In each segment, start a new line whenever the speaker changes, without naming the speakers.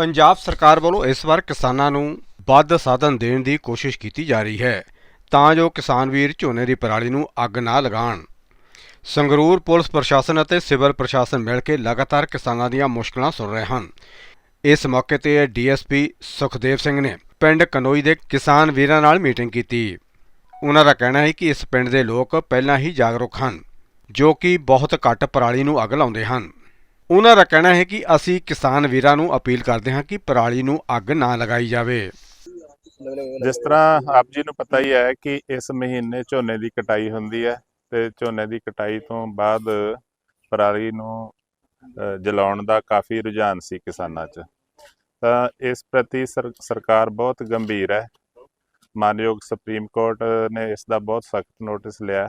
ਪੰਜਾਬ ਸਰਕਾਰ ਵੱਲੋਂ ਇਸ ਵਾਰ ਕਿਸਾਨਾਂ ਨੂੰ ਵੱਧ ਸਾਧਨ ਦੇਣ ਦੀ ਕੋਸ਼ਿਸ਼ ਕੀਤੀ ਜਾ ਰਹੀ ਹੈ, ਤਾਂ ਜੋ ਕਿਸਾਨ ਵੀਰ ਝੋਨੇ ਦੀ ਪਰਾਲੀ ਨੂੰ ਅੱਗ ਨਾ ਲਗਾਉਣ। ਸੰਗਰੂਰ ਪੁਲਿਸ ਪ੍ਰਸ਼ਾਸਨ ਅਤੇ ਸਿਵਲ ਪ੍ਰਸ਼ਾਸਨ ਮਿਲ ਕੇ ਲਗਾਤਾਰ ਕਿਸਾਨਾਂ ਦੀਆਂ ਮੁਸ਼ਕਲਾਂ ਸੁਣ ਰਹੇ ਹਨ। ਇਸ ਮੌਕੇ ਤੇ ਡੀਐਸਪੀ ਸੁਖਦੇਵ ਸਿੰਘ ਨੇ ਪਿੰਡ ਕਨੋਈ ਦੇ ਕਿਸਾਨ ਵੀਰਾਂ ਨਾਲ ਮੀਟਿੰਗ ਕੀਤੀ। ਉਹਨਾਂ ਦਾ ਕਹਿਣਾ ਹੈ ਕਿ ਇਸ ਪਿੰਡ ਦੇ ਲੋਕ ਪਹਿਲਾਂ ਹੀ ਜਾਗਰੂਕ ਹਨ, ਜੋ ਕਿ ਬਹੁਤ ਘੱਟ ਪਰਾਲੀ ਨੂੰ ਅੱਗ ਲਾਉਂਦੇ ਹਨ। ਉਹਨਾਂ ਦਾ ਕਹਿਣਾ ਹੈ ਕਿ ਅਸੀਂ ਕਿਸਾਨ ਵੀਰਾਂ ਨੂੰ ਅਪੀਲ ਕਰਦੇ ਹਾਂ ਕਿ ਪਰਾਲੀ ਨੂੰ ਅੱਗ ਨਾ ਲਗਾਈ ਜਾਵੇ।
ਜਿਸ ਤਰ੍ਹਾਂ ਆਪ ਜੀ ਨੂੰ ਪਤਾ ਹੀ ਹੈ ਕਿ ਇਸ ਮਹੀਨੇ ਝੋਨੇ ਦੀ ਕਟਾਈ ਹੁੰਦੀ ਹੈ ਤੇ ਝੋਨੇ ਦੀ ਕਟਾਈ ਤੋਂ ਬਾਅਦ ਪਰਾਲੀ ਨੂੰ ਜਲਾਉਣ ਦਾ ਕਾਫੀ ਰੁਝਾਨ ਸੀ ਕਿਸਾਨਾਂ 'ਚ। ਤਾਂ ਇਸ ਪ੍ਰਤੀ ਸਰ- ਸਰਕਾਰ ਬਹੁਤ ਗੰਭੀਰ ਹੈ। ਮਾਨਯੋਗ ਸੁਪਰੀਮ ਕੋਰਟ ਨੇ ਇਸ ਦਾ ਬਹੁਤ ਸਖਤ ਨੋਟਿਸ ਲਿਆ।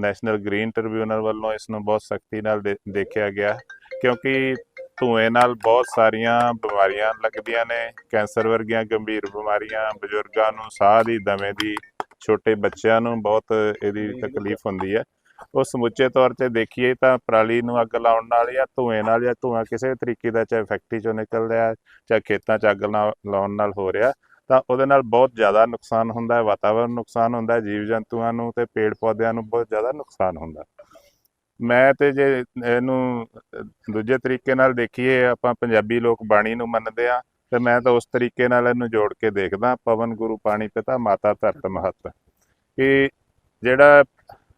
ਨੈਸ਼ਨਲ ਗ੍ਰੀਨ ਟ੍ਰਿਬਿਊਨਲ ਵੱਲੋਂ ਇਸ ਨੂੰ ਬਹੁਤ ਸਖਤੀ ਨਾਲ ਦੇ- ਦੇਖਿਆ ਗਿਆ। ਕਿਉਂਕਿ ਧੂਏ ਨਾਲ ਬਹੁਤ ਸਾਰੀਆਂ ਬਿਮਾਰੀਆਂ ਲੱਗਦੀਆਂ ਨੇ ਕੈਂਸਰ ਵਰਗੀਆਂ ਗੰਭੀਰ ਬਿਮਾਰੀਆਂ ਬਜ਼ੁਰਗਾਂ ਨੂੰ ਸਾਹ ਦੀ ਦਮੇ ਦੀ ਛੋਟੇ ਬੱਚਿਆਂ ਨੂੰ ਬਹੁਤ ਇਹਦੀ ਤਕਲੀਫ ਹੁੰਦੀ ਹੈ ਉਹ ਸਮੁੱਚੇ ਤੌਰ ਤੇ ਦੇਖੀਏ ਤਾਂ ਪਰਾਲੀ ਨੂੰ ਅੱਗ ਲਾਉਣ ਨਾਲ ਜਾਂ ਧੂਏ ਨਾਲ ਜਾਂ ਧੂਆਂ ਕਿਸੇ ਤਰੀਕੇ ਦਾ ਚਾਹੇ ਫੈਕਟਰੀ ਚੋਂ ਨਿਕਲ ਰਿਹਾ ਚਾਹੇ ਖੇਤਾਂ 'ਚ ਅੱਗ ਲਾਉਣ ਨਾਲ ਹੋ ਰਿਹਾ ਤਾਂ ਉਹਦੇ ਨਾਲ ਬਹੁਤ ਜ਼ਿਆਦਾ ਨੁਕਸਾਨ ਹੁੰਦਾ ਹੈ ਵਾਤਾਵਰਨ ਨੂੰ ਨੁਕਸਾਨ ਹੁੰਦਾ ਹੈ ਜੀਵ ਜੰਤੂਆਂ ਨੂੰ ਤੇ ਪੇੜ ਪੌਦਿਆਂ ਨੂੰ ਬਹੁਤ ਜ਼ਿਆਦਾ ਨੁਕਸਾਨ ਹੁੰਦਾ ਹੈ। ਮੈਂ ਤੇ ਜੇ ਇਹਨੂੰ ਦੂਜੇ ਤਰੀਕੇ ਨਾਲ ਦੇਖੀਏ, ਆਪਾਂ ਪੰਜਾਬੀ ਲੋਕ ਬਾਣੀ ਨੂੰ ਮੰਨਦੇ ਆ ਤੇ ਮੈਂ ਤਾਂ ਉਸ ਤਰੀਕੇ ਨਾਲ ਇਹਨੂੰ ਜੋੜ ਕੇ ਦੇਖਦਾ, ਪਵਨ ਗੁਰੂ ਪਾਣੀ ਪਿਤਾ, ਮਾਤਾ ਧਰਤ ਮਹਤ। ਕਿ ਜਿਹੜਾ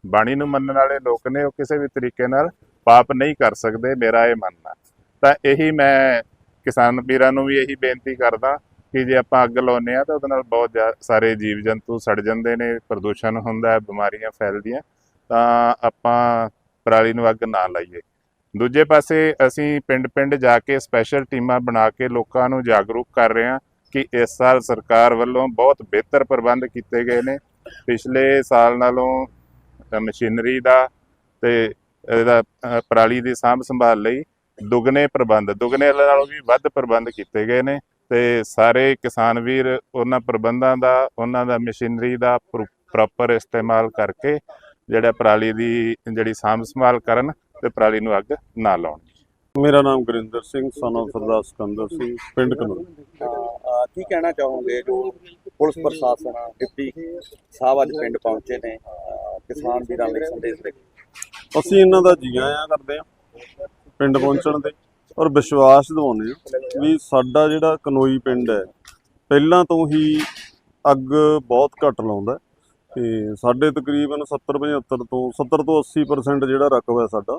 ਬਾਣੀ ਨੂੰ ਮੰਨਣ ਵਾਲੇ ਲੋਕ ਨੇ, ਉਹ ਕਿਸੇ ਵੀ ਤਰੀਕੇ ਨਾਲ ਪਾਪ ਨਹੀਂ ਕਰ ਸਕਦੇ, ਮੇਰਾ ਇਹ ਮੰਨਣਾ। ਤਾਂ ਇਹੀ ਮੈਂ ਕਿਸਾਨ ਵੀਰਾਂ ਨੂੰ ਵੀ ਇਹੀ ਬੇਨਤੀ ਕਰਦਾ ਕਿ ਜੇ ਆਪਾਂ ਅੱਗ ਲਾਉਂਦੇ ਆ ਤਾਂ ਉਹਦੇ ਨਾਲ ਬਹੁਤ ਜ਼ਿਆ- ਸਾਰੇ ਜੀਵ ਜੰਤੂ ਸੜ ਜਾਂਦੇ ਨੇ, ਪ੍ਰਦੂਸ਼ਣ ਹੁੰਦਾ ਹੈ ਬਿਮਾਰੀਆਂ ਫੈਲਦੀਆਂ। ਤਾਂ ਆਪਾਂ ਪਰਾਲੀ ਨੂੰ ਅੱਗ ਨਾ ਲਾਈਏ। ਦੂਜੇ ਪਾਸੇ ਅਸੀਂ ਪਿੰਡ-ਪਿੰਡ ਜਾ ਕੇ ਸਪੈਸ਼ਲ ਟੀਮਾਂ ਬਣਾ ਕੇ ਲੋਕਾਂ ਨੂੰ ਜਾਗਰੂਕ ਕਰ ਰਹੇ ਹਾਂ ਕਿ ਇਸ ਸਾਲ ਸਰਕਾਰ ਵੱਲੋਂ ਬਹੁਤ ਬਿਹਤਰ ਪ੍ਰਬੰਧ ਕੀਤੇ ਗਏ ਨੇ। ਪਿਛਲੇ ਸਾਲ ਨਾਲੋਂ ਮਸ਼ੀਨਰੀ ਦਾ ਤੇ ਇਹਦਾ ਪਰਾਲੀ ਦੀ ਸਾਂਭ ਸੰਭਾਲ ਲਈ ਦੁੱਗਣੇ ਪ੍ਰਬੰਧ, ਦੁੱਗਣੇ ਨਾਲੋਂ ਵੀ ਵੱਧ ਪ੍ਰਬੰਧ ਕੀਤੇ ਗਏ ਨੇ ਤੇ ਸਾਰੇ ਕਿਸਾਨ ਵੀਰ ਉਹਨਾਂ ਪ੍ਰਬੰਧਾਂ ਦਾ, ਉਹਨਾਂ ਦਾ ਮਸ਼ੀਨਰੀ ਦਾ ਪ੍ਰੋਪਰ ਇਸਤੇਮਾਲ ਕਰਕੇ ਜਿਹੜਾ ਪਰਾਲੀ ਦੀ ਜਿਹੜੀ ਸਾਂਭ ਸੰਭਾਲ ਕਰਨ ਤੇ ਪਰਾਲੀ ਨੂੰ ਅੱਗ ਨਾ ਲਾਉਣ।
ਮੇਰਾ ਨਾਮ ਗੁਰਿੰਦਰ ਸਿੰਘ ਸਨ ਸਰਦਾਰ ਸਿਕੰਦਰ ਸਿੰਘ ਪਿੰਡ ਕਨੂਰ।
ਕੀ ਕਹਿਣਾ ਚਾਹੋਗੇ ਜੋ ਪੁਲਿਸ ਪ੍ਰਸ਼ਾਸਨ ਡਿਪਟੀ ਸਾਹਿਬ ਅੱਜ ਪਿੰਡ ਪਹੁੰਚੇ ਨੇ ਕਿਸਾਨ ਵੀਰਾਂ ਲਈ ਸੰਦੇਸ਼ ਦੇ।
ਅਸੀਂ ਇਹਨਾਂ ਦਾ ਜੀ ਆਇਆਂ ਕਰਦੇ ਹਾਂ ਪਿੰਡ ਪਹੁੰਚਣ ਤੇ ਔਰ ਵਿਸ਼ਵਾਸ ਦਿਵਾਉਂਦੇ ਹਾਂ ਵੀ ਸਾਡਾ ਜਿਹੜਾ ਕਨੋਈ ਪਿੰਡ ਹੈ ਪਹਿਲਾਂ ਤੋਂ ਹੀ ਅੱਗ ਬਹੁਤ ਘੱਟ ਲਾਉਂਦਾ ਤੇ ਸਾਡੇ ਤਕਰੀਬਨ 70 75 ਤੋਂ 70 ਤੋਂ 80% ਜਿਹੜਾ ਰਕਬਾ ਸਾਡਾ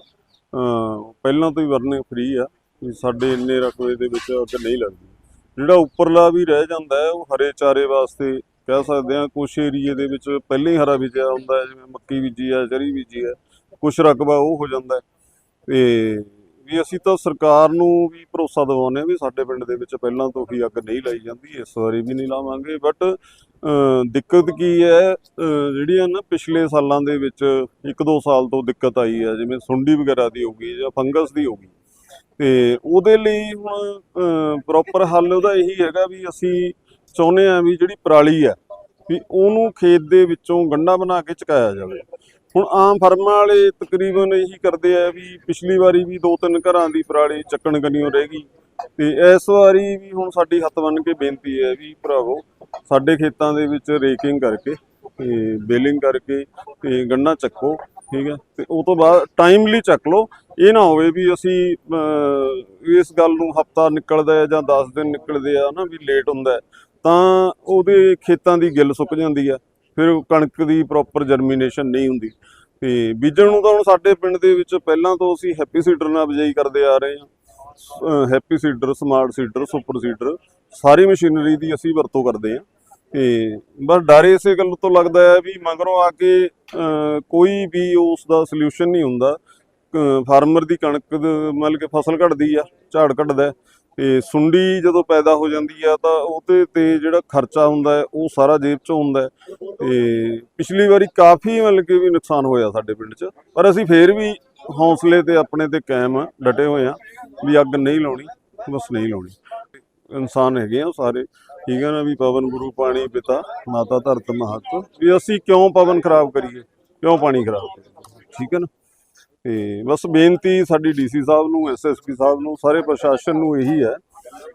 ਪਹਿਲਾਂ ਤੋਂ ਹੀ ਵਰਨੇ ਫ੍ਰੀ ਆ, ਵੀ ਸਾਡੇ ਇੰਨੇ ਰਕਬੇ ਦੇ ਵਿੱਚ ਅੱਗ ਨਹੀਂ ਲੱਗਦੀ। ਜਿਹੜਾ ਉੱਪਰਲਾ ਵੀ ਰਹਿ ਜਾਂਦਾ ਹੈ, ਉਹ ਹਰੇ ਚਾਰੇ ਵਾਸਤੇ ਕਹਿ ਸਕਦੇ ਹਾਂ, ਕੁਛ ਏਰੀਏ ਦੇ ਵਿੱਚ ਪਹਿਲਾਂ ਹੀ ਹਰਾ ਬੀਜਿਆ ਹੁੰਦਾ ਜਿਵੇਂ ਮੱਕੀ ਬੀਜੀ ਹੈ ਚਰੀ ਬੀਜੀ ਹੈ, ਕੁਛ ਰਕਬਾ ਉਹ ਹੋ ਜਾਂਦਾ ਹੈ। ਤੇ ਵੀ ਅਸੀਂ ਤਾਂ ਸਰਕਾਰ ਨੂੰ ਵੀ ਭਰੋਸਾ ਦਿਵਾਉਂਦੇ ਹਾਂ ਵੀ ਸਾਡੇ ਪਿੰਡ ਦੇ ਵਿੱਚ ਪਹਿਲਾਂ ਤੋਂ ਹੀ ਅੱਗ ਨਹੀਂ ਲਾਈ ਜਾਂਦੀ, ਇਸ ਵਾਰੀ ਵੀ ਨਹੀਂ ਲਾਵਾਂਗੇ ਬਟ ਦਿੱਕਤ ਕੀ ਹੈ ਜਿਹੜੀਆਂ ਨਾ ਪਿਛਲੇ ਸਾਲਾਂ ਦੇ ਵਿੱਚ ਇੱਕ ਦੋ ਸਾਲ ਤੋਂ ਦਿੱਕਤ ਆਈ ਹੈ, ਜਿਵੇਂ ਸੁੰਡੀ ਵਗੈਰਾ ਦੀ ਹੋ ਗਈ ਜਾਂ ਫੰਗਸ ਦੀ ਹੋ ਗਈ, ਤੇ ਉਹਦੇ ਲਈ ਹੁਣ ਪ੍ਰੋਪਰ ਹੱਲ ਉਹਦਾ ਇਹੀ ਹੈਗਾ ਵੀ ਅਸੀਂ ਚਾਹੁੰਦੇ ਹਾਂ ਵੀ ਜਿਹੜੀ ਪਰਾਲੀ ਹੈ ਵੀ ਉਹਨੂੰ ਖੇਤ ਦੇ ਵਿੱਚੋਂ ਗੰਡਾ ਬਣਾ ਕੇ ਚਕਾਇਆ ਜਾਵੇ। ਹੁਣ ਆਮ ਫਰਮਾਂ ਵਾਲੇ ਤਕਰੀਬਨ ਇਹੀ ਕਰਦੇ ਆ ਵੀ ਪਿਛਲੀ ਵਾਰੀ ਵੀ ਦੋ ਤਿੰਨ ਘਰਾਂ ਦੀ ਪਰਾਲੀ ਚੱਕਣ ਕੰਨਿਓ ਰਹਿ ਗਈ। ਤੇ ਇਸ ਵਾਰੀ ਵੀ ਹੁਣ ਸਾਡੀ ਹੱਥ ਬੰਨ ਕੇ ਬੇਨਤੀ ਹੈ ਵੀ ਭਰਾਵੋ, ਸਾਡੇ ਖੇਤਾਂ ਦੇ ਵਿੱਚ ਰੇਕਿੰਗ ਕਰਕੇ ਤੇ ਬੇਲਿੰਗ ਕਰਕੇ ਤੇ ਗੰਨਾ ਚੱਕੋ, ਠੀਕ ਹੈ? ਤੇ ਉਹ ਤੋਂ ਬਾਅਦ ਟਾਈਮਲੀ ਚੱਕ ਲਓ। ਇਹ ਨਾ ਹੋਵੇ ਵੀ ਅਸੀਂ ਇਸ ਗੱਲ ਨੂੰ ਹਫਤਾ ਨਿਕਲਦਾ ਹੈ ਜਾਂ 10 ਦਿਨ ਨਿਕਲਦੇ ਆ ਨਾ ਵੀ ਲੇਟ ਹੁੰਦਾ ਤਾਂ ਉਹਦੇ ਖੇਤਾਂ ਦੀ ਗਿੱਲ ਸੁੱਕ ਜਾਂਦੀ ਆ ਫਿਰ ਕਣਕ ਦੀ ਪ੍ਰੋਪਰ ਜਰਮੀਨੇਸ਼ਨ ਨਹੀਂ ਹੁੰਦੀ। ਤੇ ਬੀਜਣ ਨੂੰ ਤਾਂ ਹੁਣ ਸਾਡੇ ਪਿੰਡ ਦੇ ਵਿੱਚ ਪਹਿਲਾਂ ਤੋਂ ਅਸੀਂ ਹੈਪੀ ਸੀਡਰ ਨਾਲ ਬਿਜਾਈ ਕਰਦੇ ਆ ਰਹੇ ਹਾਂ। Happy seeder smart seeder super seeder ਸਾਰੀ ਮਸ਼ੀਨਰੀ ਦੀ ਅਸੀਂ ਵਰਤੋਂ ਕਰਦੇ ਹਾਂ। ਤੇ ਬਸ ਡਰ ਇਸੇ ਗੱਲ ਤੋਂ ਲੱਗਦਾ ਹੈ ਵੀ ਮਗਰੋਂ ਆ ਕੇ ਕੋਈ ਵੀ ਉਸ ਦਾ ਸੋਲੂਸ਼ਨ ਨਹੀਂ ਹੁੰਦਾ। ਫਾਰਮਰ ਦੀ ਕਣਕ ਮਤਲਬ ਕਿ ਫਸਲ ਘਟਦੀ ਆ, ਝਾੜ ਘਟਦਾ ਤੇ ਸੁੰਡੀ ਜਦੋਂ ਪੈਦਾ ਹੋ ਜਾਂਦੀ ਆ ਤਾਂ ਉਹਦੇ ਤੇ ਜਿਹੜਾ ਖਰਚਾ ਹੁੰਦਾ ਹੈ, ਉਹ ਸਾਰਾ ਜੇਬ ਚੋਂ ਹੁੰਦਾ ਹੈ। ਤੇ ਪਿਛਲੀ ਵਾਰੀ ਕਾਫੀ ਮਤਲਬ ਕਿ ਵੀ ਨੁਕਸਾਨ ਹੋਇਆ ਸਾਡੇ ਪਿੰਡ 'ਚ, ਪਰ ਅਸੀਂ ਫੇਰ ਵੀ ਹੌਸਲੇ ਤੇ ਆਪਣੇ ਤੇ ਕਾਇਮ ਡਟੇ ਹੋਏ ਆ ਵੀ ਅੱਗ ਨਹੀਂ ਲਾਉਣੀ, ਬਸ ਨਹੀਂ ਲਾਉਣੀ। ਇਨਸਾਨ ਹੈਗੇ ਆ ਉਹ ਸਾਰੇ, ਠੀਕ ਹੈ ਨਾ ਵੀ ਪਵਨ ਗੁਰੂ, ਪਾਣੀ ਪਿਤਾ, ਮਾਤਾ ਧਰਤ ਮਹਤ, ਵੀ ਅਸੀਂ ਕਿਉਂ ਪਵਨ ਖਰਾਬ ਕਰੀਏ, ਕਿਉਂ ਪਾਣੀ ਖਰਾਬ ਕਰੀਏ, ਠੀਕ ਹੈ ਨਾ? ਤੇ ਬਸ ਬੇਨਤੀ ਸਾਡੀ ਡੀਸੀ ਸਾਹਿਬ ਨੂੰ ਐਸਐਸਪੀ ਸਾਹਿਬ ਨੂੰ, ਸਾਰੇ ਪ੍ਰਸ਼ਾਸਨ ਨੂੰ ਇਹੀ ਹੈ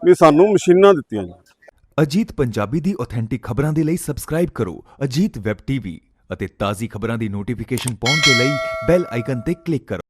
ਵੀ ਸਾਨੂੰ ਮਸ਼ੀਨਾਂ ਦਿੱਤੀਆਂ ਜਾਣ।
ਅਜੀਤ ਪੰਜਾਬੀ ਦੀ ਆਥੈਂਟਿਕ ਖਬਰਾਂ ਦੇ ਲਈ ਸਬਸਕ੍ਰਾਈਬ ਕਰੋ ਅਜੀਤ ਵੈਬ ਟੀਵੀ ਅਤੇ ਤਾਜ਼ੀ ਖਬਰਾਂ ਦੀ ਨੋਟੀਫਿਕੇਸ਼ਨ ਪਾਉਣ ਦੇ ਲਈ ਬੈਲ ਆਈਕਨ ਤੇ ਕਲਿੱਕ ਕਰੋ।